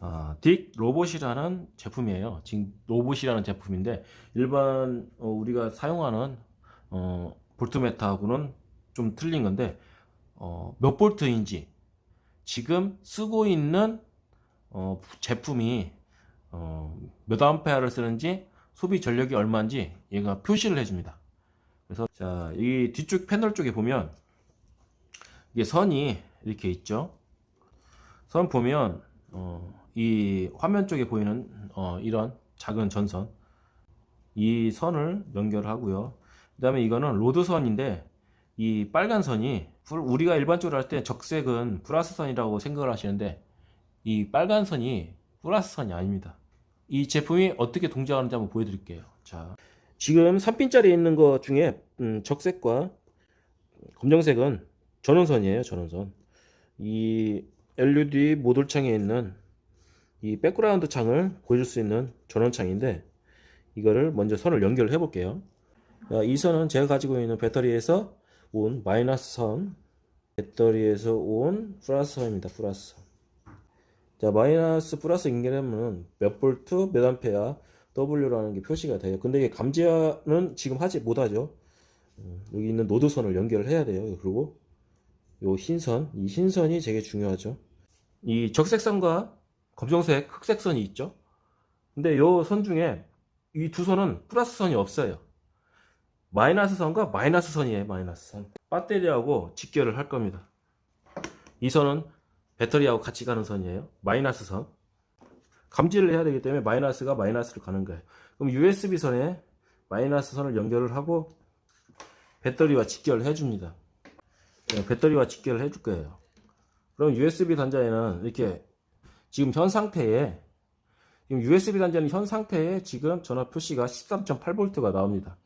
아, 딕 로봇이라는 제품이에요. 지금 로봇이라는 제품인데 일반 어, 우리가 사용하는 어, 볼트메타하고는 좀 틀린 건데 어, 몇 볼트인지 지금 쓰고 있는 어, 제품이 어, 몇 암페어를 쓰는지 소비 전력이 얼마인지 얘가 표시를 해줍니다. 그래서 자, 이 뒤쪽 패널 쪽에 보면 이게 선이 이렇게 있죠. 선 보면 어, 이 화면 쪽에 보이는 어, 이런 작은 전선 이 선을 연결하고요. 그 다음에 이거는 로드 선인데 이 빨간 선이 불- 우리가 일반적으로 할 때 적색은 플러스 선이라고 생각을 하시는데 이 빨간 선이 플러스 선이 아닙니다. 이 제품이 어떻게 동작하는지 한번 보여드릴게요. 자, 지금 3핀짜리 있는 것 중에 음, 적색과 검정색은 전원선이에요. 전원선. 이 LED 모듈 창에 있는 이 백그라운드 창을 보여줄 수 있는 전원창인데 이거를 먼저 선을 연결해 볼게요. 자, 이 선은 제가 가지고 있는 배터리에서 온 마이너스 선, 배터리에서 온 플러스 선입니다. 플러스 선. 자, 마이너스 플러스 연결하면 몇 볼트, 몇 암페어, W라는 게 표시가 돼요. 근데 이게 감지는 지금 하지 못하죠. 음, 여기 있는 노드선을 연결을 해야 돼요. 그리고 요 흰선, 이 흰선이 되게 중요하죠. 이 적색선과 검정색 흑색 선이 있죠. 근데 요선 중에 이 두 선은 플러스 선이 없어요. 마이너스 선과 마이너스 선이에요. 마이너스 선. 배터리하고 직결을 할 겁니다. 이 선은 배터리하고 같이 가는 선이에요. 마이너스 선. 감지를 해야 되기 때문에 마이너스가 마이너스로 가는 거예요. 그럼 USB 선에 마이너스 선을 연결을 하고 배터리와 직결을 해줍니다. 네, 배터리와 직결을 해줄 거예요. 그럼 USB 단자에는 이렇게 지금 현 상태에 지금 USB 단자는 현 상태에 지금 전압 표시가 13.8V가 나옵니다.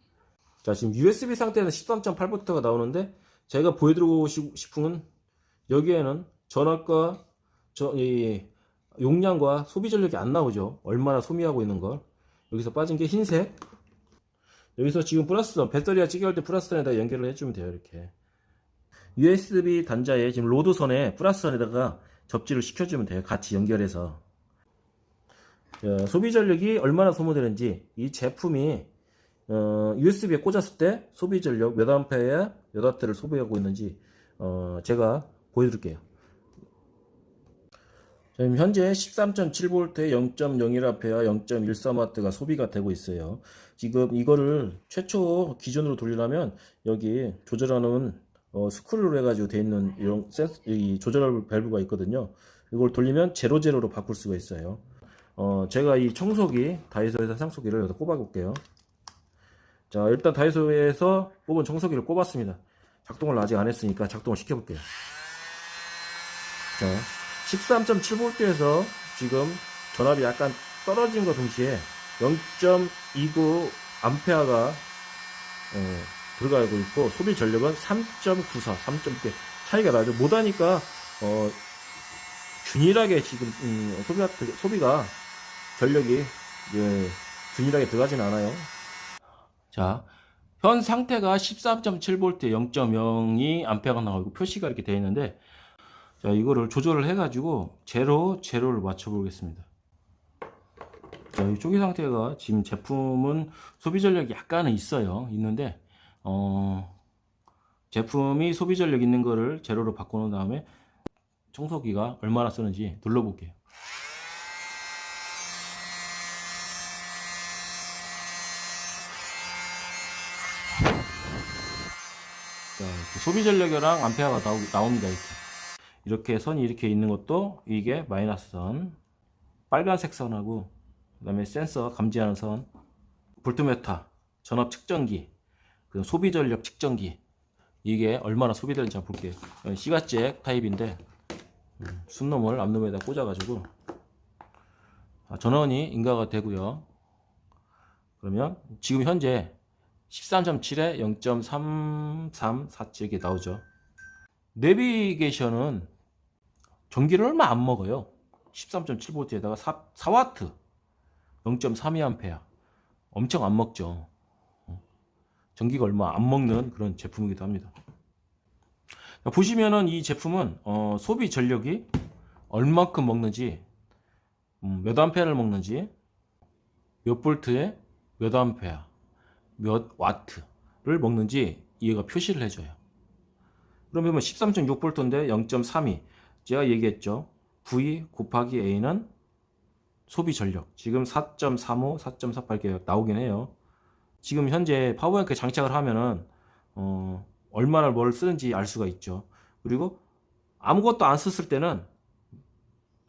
자, 지금 USB 상태에는 13.8V가 나오는데 제가 보여드리고 싶- 싶은 건 여기에는 전압과 저, 이 용량과 소비 전력이 안 나오죠. 얼마나 소비하고 있는 걸. 여기서 빠진 게 흰색. 여기서 지금 플러스선, 배터리가 찌개할 때 플러스선에다 연결을 해주면 돼요. 이렇게. USB 단자에 지금 로드선에 플러스선에다가 접지를 시켜주면 돼요. 같이 연결해서. 자, 소비 전력이 얼마나 소모되는지 이 제품이 어, USB에 꽂았을 때 소비 전력 몇 암페어에 몇 와트를 소비하고 있는지 어, 제가 보여드릴게요. 지금 현재 13.7V에 0.01A와 0.13W가 소비가 되고 있어요. 지금 이거를 최초 기준으로 돌리려면 여기 조절하는 어, 스크류로 해가지고 돼 있는 이런 센스, 이 조절 밸브가 있거든요. 이걸 돌리면 제로 제로로 바꿀 수가 있어요. 어, 제가 이 청소기 다이소에서 청소기를 여기다 꼽아 볼게요. 자, 일단 다이소에서 뽑은 청소기를 꼽았습니다. 작동을 아직 안 했으니까 작동을 시켜볼게요. 자, 13.7V에서 지금 전압이 약간 떨어진 것 동시에 0.29 암페어가 어, 들어가고 있고 소비 전력은 3.94, 3.대 차이가 나죠. 못하니까 어, 균일하게 지금 음, 소비가 소비가 전력이 예, 균일하게 들어가진 않아요. 자, 현 상태가 13.7V 0.02 암페어가 나오고 표시가 이렇게 되어 있는데 자, 이거를 조절을 해 가지고 제로, 제로를 맞춰 보겠습니다. 자, 이 초기 상태가 지금 제품은 소비 전력이 약간은 있어요. 있는데, 어, 제품이 소비 전력 있는 거를 제로로 바꿔놓은 다음에 청소기가 얼마나 쓰는지 눌러볼게요. 자, 소비 전력이랑 암페어가 나오, 나옵니다. 이렇게. 이렇게 선이 이렇게 있는 것도 이게 마이너스 선, 빨간색 선하고 그다음에 센서 감지하는 선, 볼트메타, 전압 측정기, 그 소비 전력 측정기 이게 얼마나 소비되는지 한번 볼게요. 이건 시가잭 타입인데 음, 순놈을 앞놈에다 꽂아가지고 아, 전원이 인가가 되고요. 그러면 지금 현재 13.7에 0.3347 이렇게 나오죠. 내비게이션은 전기를 얼마 안 먹어요. 13.7V에다가 4, 4W 0.32A 엄청 안 먹죠. 어. 전기가 얼마 안 먹는 그런 제품이기도 합니다. 자, 보시면은 이 제품은 어, 소비 전력이 얼만큼 먹는지 음, 몇 암페어를 먹는지, 몇 볼트에 몇 암페어, 몇 와트를 먹는지 얘가 표시를 해줘요. 그러면 13.6볼트인데 0.32. 제가 얘기했죠. V 곱하기 A는 소비 전력. 지금 4.35, 4.48 이렇게 나오긴 해요. 지금 현재 파워뱅크 장착을 하면은 어, 얼마나 뭘 쓰는지 알 수가 있죠. 그리고 아무것도 안 썼을 때는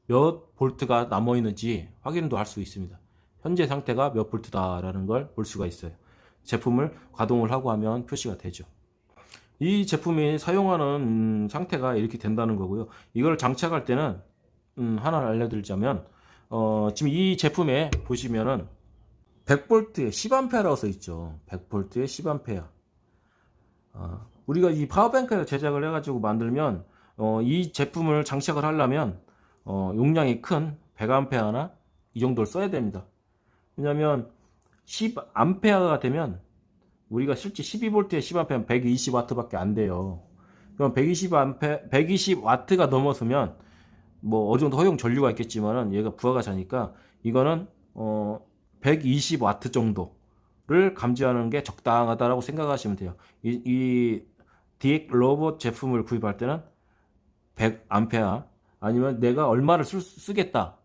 몇 볼트가 남아 있는지 확인도 할 수 있습니다. 현재 상태가 몇 볼트다라는 걸 볼 수가 있어요. 제품을 가동을 하고 하면 표시가 되죠. 이 제품이 사용하는 음, 상태가 이렇게 된다는 거고요. 이걸 장착할 때는 음, 하나 알려드리자면 어, 지금 이 제품에 보시면은 100볼트에 10A라고 써 있죠. 100볼트에 10A. 어, 우리가 이 파워뱅크를 제작을 해가지고 만들면 어, 이 제품을 장착을 하려면 어, 용량이 큰 100A나 이 정도를 써야 됩니다. 왜냐하면 10A가 되면 우리가 실제 12V에 10A면 120W밖에 안 돼요. 그럼 120A, 120W가 넘어서면 뭐 어느 정도 허용 전류가 있겠지만은 얘가 부하가 자니까 이거는 어 120W 정도를 감지하는 게 적당하다라고 생각하시면 돼요. 이, 이 디엑 로봇 제품을 구입할 때는 100A 아니면 내가 얼마를 쓸, 쓰겠다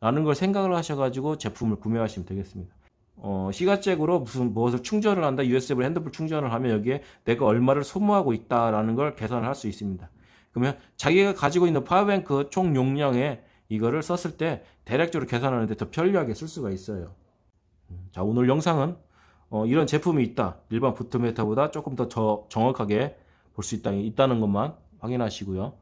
라는 걸 생각을 하셔가지고 제품을 구매하시면 되겠습니다. 어, 시가잭으로 무슨 무엇을 충전을 한다, USB로 핸드폰 충전을 하면 여기에 내가 얼마를 소모하고 있다라는 걸 계산을 할 수 있습니다. 그러면 자기가 가지고 있는 파워뱅크 총 용량에 이거를 썼을 때 대략적으로 계산하는데 더 편리하게 쓸 수가 있어요. 음, 자, 오늘 영상은 어, 이런 제품이 있다. 일반 부트메타보다 조금 더 저- 정확하게 볼 수 있다, 있다는 것만 확인하시고요.